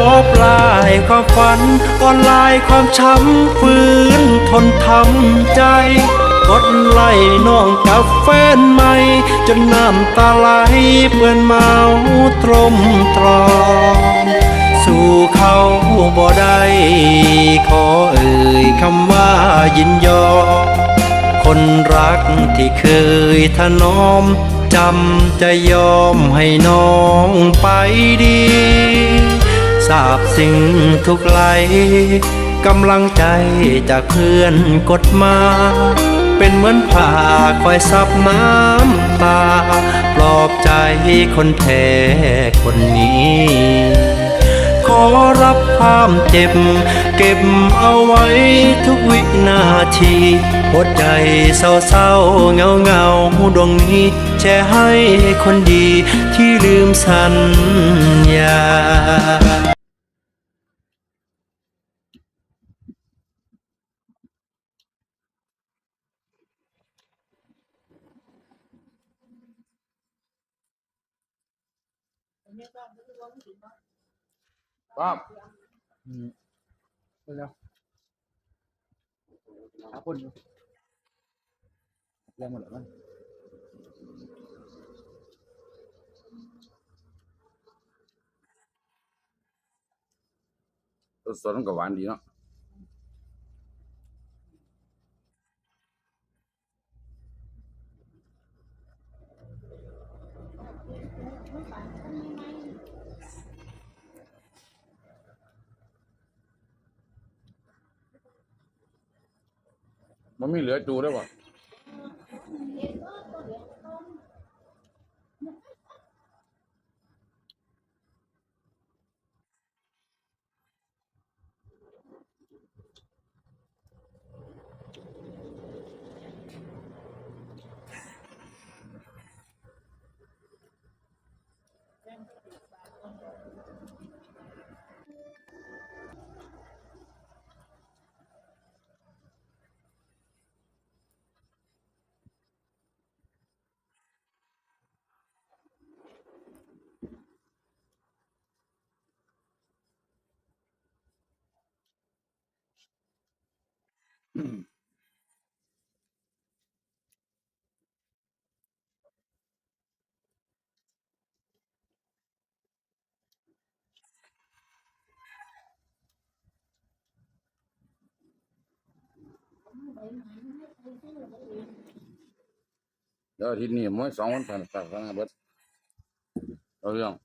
อปลายความฝันออนไลน์ความช้ำฝืนทนทำใจ กดไล่น้องกับแฟนใหม่ จนน้ำตาไหลเปื้อนเมาตรมตรอมสู่เขาบ่ได้ขอเอ่ยคำว่ายินยอมคนรักที่เคยถนอมจำจะยอมให้น้องไปดี ทราบสิ่งทุกไหลกำลังใจจากเพื่อนกดมา เป็นเหมือนผ่าคอยซับน้ำตา ปลอบใจคนแท้คนนี้ ขอรับความเจ็บ เก็บเอาไว้ทุกวินาทีหัวใจเศร้าๆเงาเงาดวงนี้แชร์ให้คนดีที่ลืมสัญญา ป้อมอืมไปแล้วหาคนอยู่เรื่องหมดแล้วมั้งสสดมันก็หวานดีเนาะ มันมีเหลือจูได้ป่ะ Mm. đó thì niệm mới xong phần phần phần bớt rồi không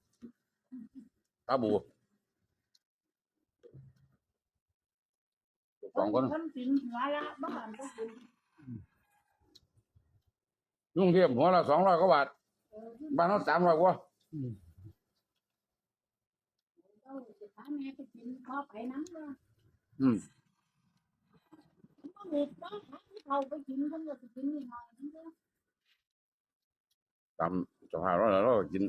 cá bùa องวันผ่านผ่านผ่านเบิดเอาเรื่องตาบูสองคน คนกินหัวละบ้านก็กิน ยุ่งเทียบหัวละสองร้อยกว่าบาท บ้านเราสามร้อยกว่า เราจะพาแม่ไปกินข้าวไปน้ำก็ อืม ก็มีบ้านที่เขาไปกินคนก็ไปกินนิดหน่อยนึงก็ ตามสภาพเราแล้วเราก็กิน